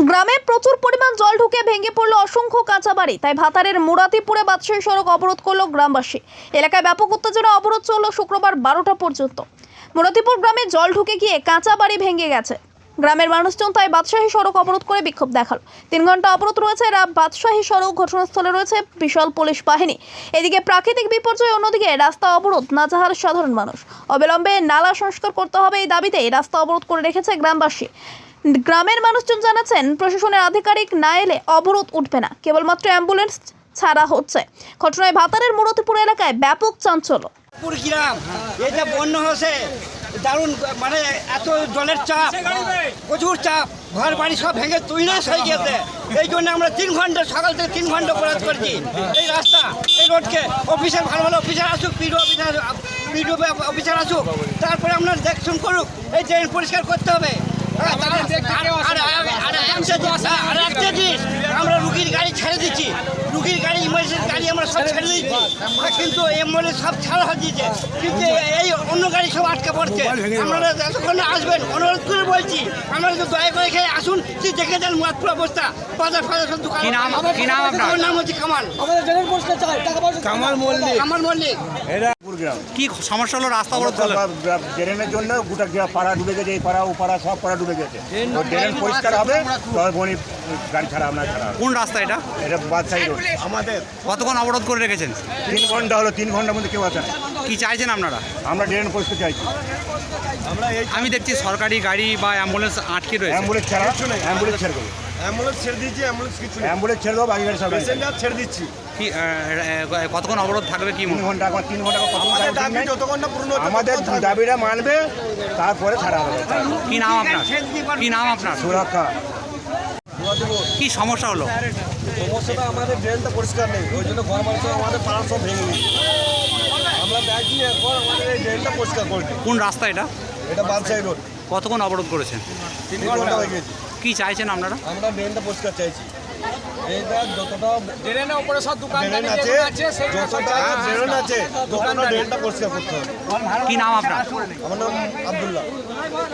গ্রামে প্রচুর পরিমাণ জল ঢুকে ভেঙে পড়ল অসংখ্য কাঁচা বাড়ি তাই ভাতারের মুরাতিপুরে বাদশাহী সড়ক অবরোধ করল গ্রামবাসী। এলাকায় ব্যাপক উত্তেজনা অবরোধ চলল শুক্রবার বারোটা পর্যন্ত। মুরাতিপুর গ্রামে জল ঢুকে গিয়ে কাঁচা বাড়ি ভেঙে গেছে। গ্রামের মানুষজন তাই বাদশাহী সড়ক অবরোধ করে বিক্ষোভ দেখাল। তিন ঘণ্টা অবরোধ রয়েছে রা- বাদশাহী সড়ক ঘটনাস্থলে রয়েছে বিশাল পুলিশ বাহিনী। এদিকে প্রাকৃতিক বিপর্যয়, অন্যদিকে রাস্তা অবরোধ, নাজাহার সাধারণ মানুষ। অবিলম্বে নালা সংস্কার করতে হবে এই দাবিতে রাস্তা অবরোধ করে রেখেছে গ্রামবাসী। গ্রামের মানুষজন জানাচ্ছেন, প্রশাসনের আধিকারিক না এলে অবরোধ উঠবে না। কেবলমাত্র অ্যাম্বুলেন্স ছাড়া হচ্ছে। ঘটনায় ভাতারের মুরতিপুর এলাকায় ব্যাপক এই বন্যা হয়েছে, দারুণ মানে এত জলের চাপ, প্রচুর চাপ, ঘর বাড়ি সব ভেঙে তৈরাস হয়ে গেছে। এই জন্য আমরা তিন ঘণ্টা সকাল থেকে তিন ঘণ্টা অপরাধ করছি। এই রাস্তা, এই রোডকে, অফিসার ভালো ভালো অফিসার আসুক, পিডিও অফিসার পিডিও অফিসার আসুক, তারপরে আমরা দেখশুন করুক, এই ড্রেন পরিষ্কার করতে হবে। আর- একটা জিনিস, আমরা রুগীর গাড়ি ছেড়ে দিচ্ছি। রুগীর গাড়ি ইমার্জেন্সি গাড়ি আমরা সব ছেড়ে দিচ্ছি। কিন্তু এম্বুলেন্স সব ছাড়া দিয়েছে কিন্তু এই সব আটকে পড়ছে। আপনারা যতক্ষণ আসবেন অনুরোধ করে বলছি আপনারা যদি দয়া করে এখানে আসুন যে দেখে যান মাত্র অবস্থা। বাজার ফাজার সব দোকান। কি নাম- কি নাম আপনার? আমার নাম হচ্ছে কামাল। কামাল মল্লিক। কামাল মল্লিক। পুরগ্রাম কি সমস্যা হলো? রাস্তা অবরোধ করলেন? ড্রেনের জন্য গোটা পাড়া ডুবে গেছে এই পাড়া ও পাড়া সব পাড়া ডুবে গেছে। তো ড্রেন পরিষ্কার হবে তবে বনি গাড়ি ছাড়া আপনার ছাড়া কোন রাস্তা এটা? এটা বাদশাহী রোড। আমাদের। কতক্ষণ অবরোধ করে রেখেছেন? তিন ঘণ্টা হলো তিন ঘণ্টার মধ্যে কেউ আসে না কি চাইছেন আপনারা? আমরা ড্রেন পরিষ্কার চাইছি। আমি দেখছি সরকারি গাড়ি বা অ্যাম্বুলেন্স আটকে রয়েছে। অ্যাম্বুলেন্স ছাড়া অ্যাম্বুলেন্স ছেড়ে দেবো। অ্যাম্বুলেন্স ছেড়ে দিচ্ছি অ্যাম্বুলেন্স কিছু নেই। অ্যাম্বুলেন্স ছেড়ে দেবো বাকি গাড়ি সব প্যাসেঞ্জার ছেড়ে দিচ্ছি। কি কতক্ষণ অবরোধ থাকবে কি তিন মনে ঘণ্টা তিন ঘণ্টা কত আমাদের দাবি যতক্ষণ না পূর্ণ হচ্ছে আমাদের দাবিটা মানবে তারপরে ছাড়া হবে। কি নাম আপনার? কি নাম আপনার? সুরক্ষা। কি সমস্যা হলো? সমস্যাটা আমাদের ড্রেনটা পরিষ্কার নেই ওই জন্য ঘর মানুষ আমাদের পাড়া সব ভেঙে কোন রাস্তা এটা? এটা বাদশাহী রোড। কতক্ষণ অবরোধ করেছেন? তিন ঘণ্টা হয়ে গেছে। কি চাইছেন আপনারা? আমরা ড্রেনটা পরিষ্কার চাইছি। এইটা যতটা ট্রেনের উপরে সব দোকান আছে যতটা ড্রেন আছে ততটা ড্রেনটা পরিষ্কার করতে হবে। কি নাম আপনার? আমার নাম আবদুল্লাহ।